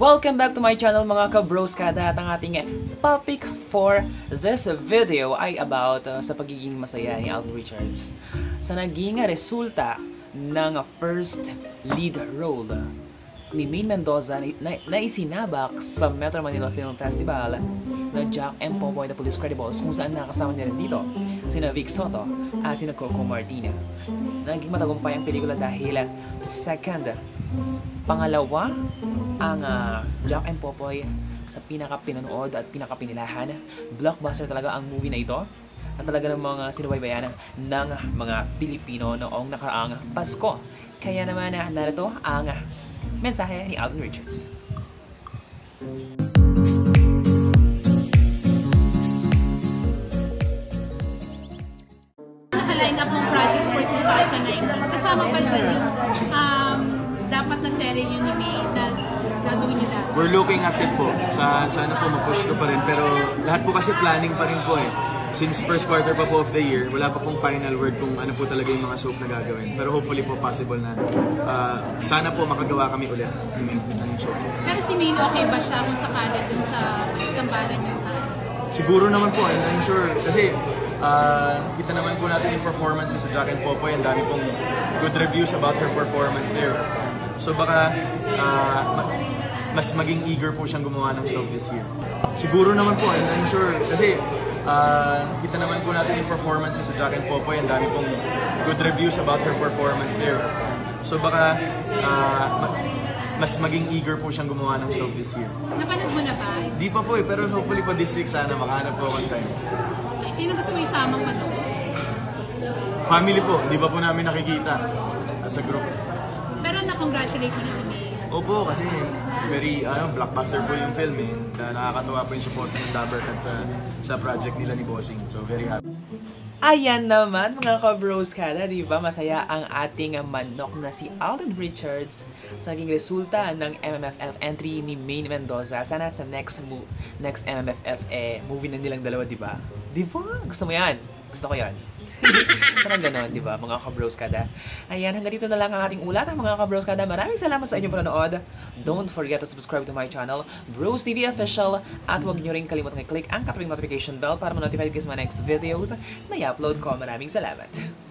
Welcome back to my channel mga kabroskada at ang ating topic for this video ay about uh, sa pagiging masaya ni Alvin Richards sa naging resulta ng first lead role ni Maine Mendoza na, na isinabak sa Metro Manila Film Festival na Jack M. Popoy the Police Credibles kung saan nakasama niya rin dito sina Vic Soto at sina Coco Martina. Naging matagumpay ang pelikula dahil second Pangalawa, ang uh, Jack and Popoy sa pinaka-pinanood at pinaka-pinilahan. Blockbuster talaga ang movie na ito na talaga ng mga sinubaybayan ng mga Pilipino noong nakaraang Pasko. Kaya naman uh, narito ang mensahe ni Alden Richards. Nakaline up ng project for 2019. Kasama pa dyan yung um, dapat na serye yun ni May na gagawin nyo dati. We're looking at it po. Sa, sana po mag-push pa rin. Pero lahat po kasi planning pa rin po eh. Since first quarter pa po of the year, wala pa pong final word kung ano po talaga yung mga soap na gagawin. Pero hopefully po possible na uh, sana po makagawa kami ulit ng, ng soap. Pero si May okay ba siya kung sakala dun sa gambaran niya sa Siguro naman po, and I'm sure. Kasi uh, kita naman po natin yung performance sa Jack and Popoy. Ang dami pong good reviews about her performance there. So baka uh, mas maging eager po siyang gumawa ng soap this year. Siguro naman po, and I'm sure. Kasi uh, kita naman po natin yung performance sa Jack and Popoy. Ang dami pong good reviews about her performance there. So baka uh, mas maging eager po siyang gumawa ng soap this year. Napanood mo na ba? Di pa po eh, pero hopefully po this week sana makahanap po ako ng time. Okay, sino gusto mo isamang manood? Family po, di ba po namin nakikita as a group. Pero na-congratulate mo na si May. Opo, kasi very ano, blockbuster po yung film eh. Na nakakatuwa po yung support ng Dabber at sa, sa project nila ni Bossing. So very happy. Ayan naman mga ka-bros kada, di ba? Masaya ang ating manok na si Alden Richards sa naging resulta ng MMFF entry ni Maine Mendoza. Sana sa next mo next MMFF eh, movie na nilang dalawa, di ba? Di ba? Gusto mo yan? Gusto ko yan. Sana ganon, di ba? Mga ka-bros kada. Ayan, hanggang dito na lang ang ating ulat, mga ka-bros kada. Maraming salamat sa inyong panonood. Don't forget to subscribe to my channel, Bros TV Official. At huwag nyo rin kalimutan i-click ang katawing notification bell para ma-notify kayo sa mga next videos na i-upload ko. Maraming salamat.